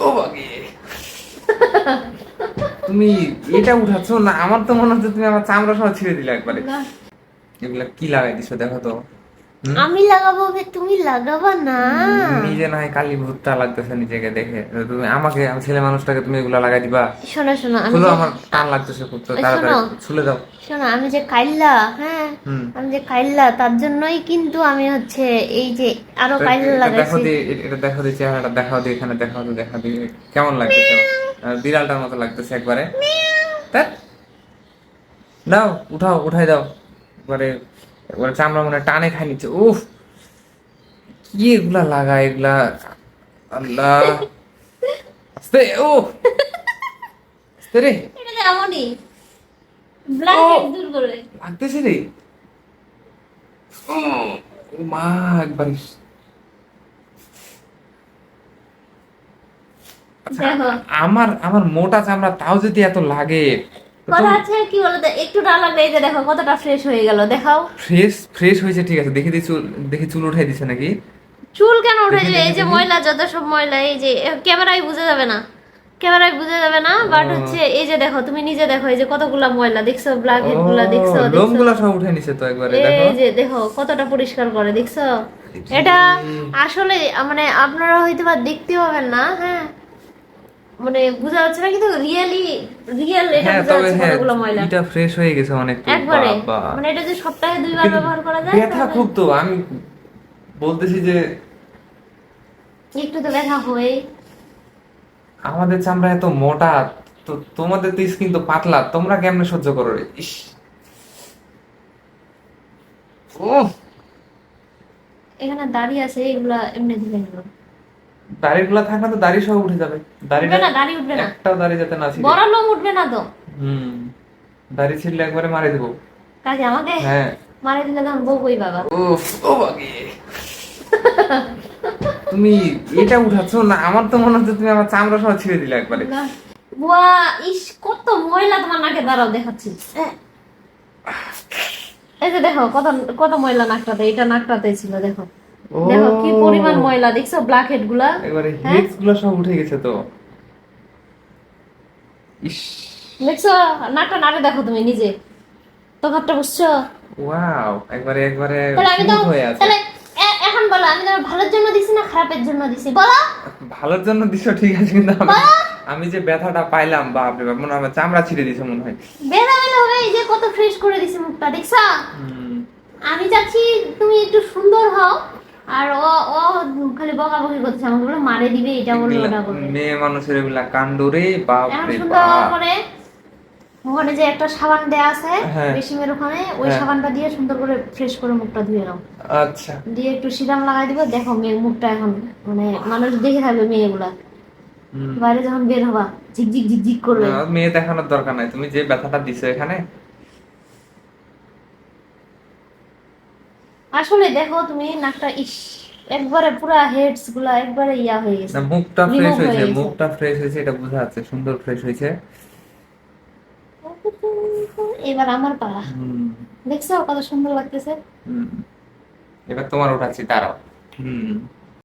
ও বাগে তুমি এটা উঠাচ্ছ না আমার তো মনে হচ্ছে তুমি আমার চামড়া সহ ছিঁড়ে দিলে একবারে। এগুলা কি লাগাই দিছো দেখো তো? আমি লাগাবো তুমি লাগাবা না। নিজে না হয় কালি ভূতটা লাগতেছে নিজেকে দেখে। তুমি আমাকে আমি ছেলে মানুষটাকে তুমি এগুলা লাগাই দিবা? শোনো শোনো আমি আমার টান লাগতেছে খুব তো তাড়াতাড়ি ছুলে দাও। শোনো আমি যে কাইল্লা হ্যাঁ আমি যে কাইল্লা তার জন্যই কিন্তু আমি হচ্ছে এই যে আরও কাইল্লা এটা দেখো দি এটা দেখো দি চেহারাটা দেখাও দি এখানে দেখাও দি দেখা দি। কেমন লাগতেছে? বিড়ালটার মতো লাগতেছে একবারে। দাও উঠাও উঠাই দাও। একবারে একবারে চামড়া মনে টানে খাই নিচ্ছে উফ। কি এগুলা লাগায় এগুলা? আল্লাহ। আস্তে ও। আস্তে রে। লাগতেছে রে। ও ও মা একবার আচ্ছা, আমার আমার মোটা চামড়া তাও যদি এত লাগে। কথা আছে? কি বলো তো? একটু যে দেখো কতটা ফ্রেশ হয়ে গেল দেখাও। ফ্রেশ ফ্রেশ হয়েছে ঠিক আছে। দেখি চুল দেখি চুল উঠাই দিছে নাকি? চুল কেন উঠে যাবে এই যে ময়লা যত সব ময়লা এই যে ক্যামেরায় বোঝা যাবে না। ক্যামেরায় বোঝা যাবে না বাট হচ্ছে এই যে দেখো তুমি নিজে দেখো এই যে কতগুলা ময়লা দেখছ? ব্ল্যাক হেডগুলা দেখছ দেখছ? লোমগুলা সব উঠে নিছে তো একবারে দেখো। এই যে দেখো কতটা পরিষ্কার করে দেখছ? এটা আসলে মানে আপনারা হয়তো বা দেখতে পাবেন না হ্যাঁ? মানে বোঝা যাচ্ছে না কিন্তু রিয়েলি রিয়েল এটা হ্যাঁ বোঝা যাচ্ছে হ্যাঁ কতগুলো ময়লা। এটা ফ্রেশ হয়ে গেছে অনেক একবারে। মানে এটা যে সপ্তাহে দুইবার ব্যবহার করা যায় ব্যথা খুব তো আমি বলতেছি যে একটু তো ব্যথা হয় আমাদের চামড়া এত মোটা তো তোমাদের তো স্কিন তো পাতলা তোমরা কেমনে সহ্য করো? রে ইস। ও এখানে দাড়ি আছে এগুলা এমনি নিল দাড়িগুলা থাকলে তো দাড়ি সহ উঠে যাবে। উঠবে না দাড়ি উঠবে না। একটাও দাড়ি যাতে না বড় লোম উঠবে না তো? হুম। দাড়ি ছিঁড়লে একবারে মারে দেবো। কাজে আমাকে হ্যাঁ। মারে দিলে তখন বউ কই বাবা। উফ ও বাগে। তুমি এটা উঠাচ্ছ? না আমার তো মনে হচ্ছে তুমি আমার চামড়া সহ ছিঁড়ে দিলে একবারে। বুয়া ইস কত ময়লা তোমার নাকে দাঁড়াও দেখাচ্ছি। হ্যাঁ। এই যে দেখো কত কত ময়লা নাকটাতে এটা নাকটাতে ছিল দেখো। দেখো কি পরিমাণ ময়লা দেখছ ব্ল্যাক হেডগুলা? একবারে হ্যাঁ? হেডসগুলো সব উঠে গেছে তো। ইস। দেখছ নাড়ে দেখো তুমি নিজে। বুঝছ? ওয়াও একবারে একবারে আমি তো তাহলে এখন বলো আমি তোমার ভালোর জন্য দিছি না খারাপের জন্য দিছি? বলো! ভালোর জন্য দিছো ঠিক আছে কিন্তু আমি- যে ব্যথাটা পাইলাম বাপরে বাপ মনে হয় চামড়া ছিঁড়ে দিছে মনে হয়। বেদা বেদা হবে এই যে কত ফ্রেশ করে দিছি মুখটা দেখছ? আমি চাচ্ছি তুমি একটু সুন্দর হও। আর ও ও খালি বকাবকি করছে আমাকে বলে মারে দিবে এটা এগুলা ওটা বলবে মেয়ে মানুষের এগুলা কাণ্ড রে বাপ ওখানে যে একটা সাবান দেয়া আছে হ্যাঁ। ওখানে ওই হ্যাঁ। সাবানটা দিয়ে সুন্দর করে ফ্রেশ করে মুখটা ধুয়ে নাও আচ্ছা দিয়ে একটু সিরাম লাগাই দিব দেখো মেয়ে মুখটা এখন মানে মানুষ দেখে থাকবে মেয়েগুলা। বাইরে যখন বের হবা ঝিকঝিক ঝিকঝিক করবে মেয়ে দেখানোর দরকার নাই তুমি যে ব্যথাটা দিছো এখানে আসলে দেখো তুমি নাকটা ইস একবারে পুরা হেডসগুলা একবারে ইয়া হয়ে গেছে। মুখটা ফ্রেশ হয়েছে মুখটা ফ্রেশ হয়েছে এটা বোঝা যাচ্ছে সুন্দর ফ্রেশ হয়েছে। এবার আমার পালা দেখছ কত সুন্দর লাগতেছে। এবার তোমার ওটা আছে দাঁড়াও। হুম।